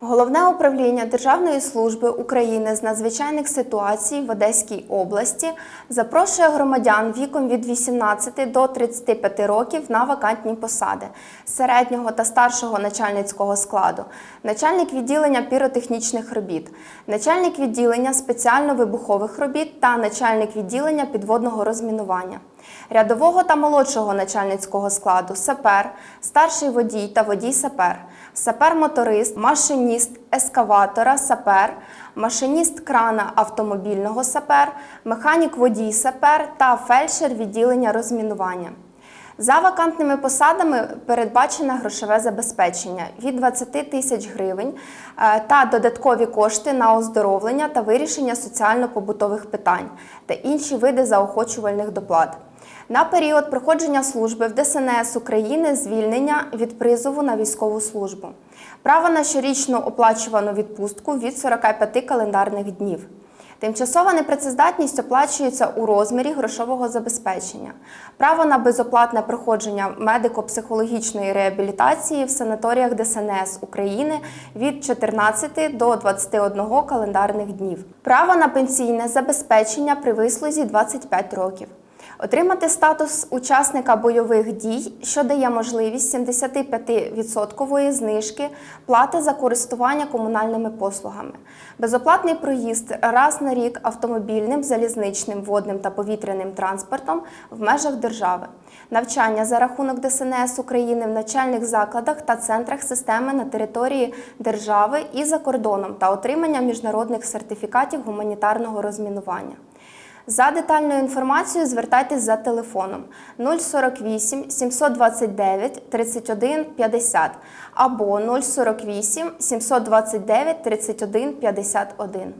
Головне управління Державної служби України з надзвичайних ситуацій в Одеській області запрошує громадян віком від 18 до 35 років на вакантні посади середнього та старшого начальницького складу, начальник відділення піротехнічних робіт, начальник відділення спеціально-вибухових робіт та начальник відділення підводного розмінування. Рядового та молодшого начальницького складу сапер, старший водій та водій-сапер, сапер-моторист, машиніст ескаватора, сапер, машиніст крана автомобільного сапер, механік водій сапер та фельдшер відділення розмінування. За вакантними посадами передбачене грошове забезпечення від 20 тисяч гривень е, та додаткові кошти на оздоровлення та вирішення соціально-побутових питань та інші види заохочувальних доплат. На період проходження служби в ДСНС України звільнення від призову на військову службу. Право на щорічну оплачувану відпустку від 45 календарних днів. Тимчасова непрацездатність оплачується у розмірі грошового забезпечення. Право на безоплатне проходження медико-психологічної реабілітації в санаторіях ДСНС України від 14 до 21 календарних днів. Право на пенсійне забезпечення при вислузі 25 років. Отримати статус учасника бойових дій, що дає можливість 75% знижки плати за користування комунальними послугами, безоплатний проїзд раз на рік автомобільним, залізничним, водним та повітряним транспортом в межах держави, навчання за рахунок ДСНС України в навчальних закладах та центрах системи на території держави і за кордоном та отримання міжнародних сертифікатів гуманітарного розмінування. За детальною інформацією звертайтесь за телефоном 048 729 31 50 або 048 729 31 51.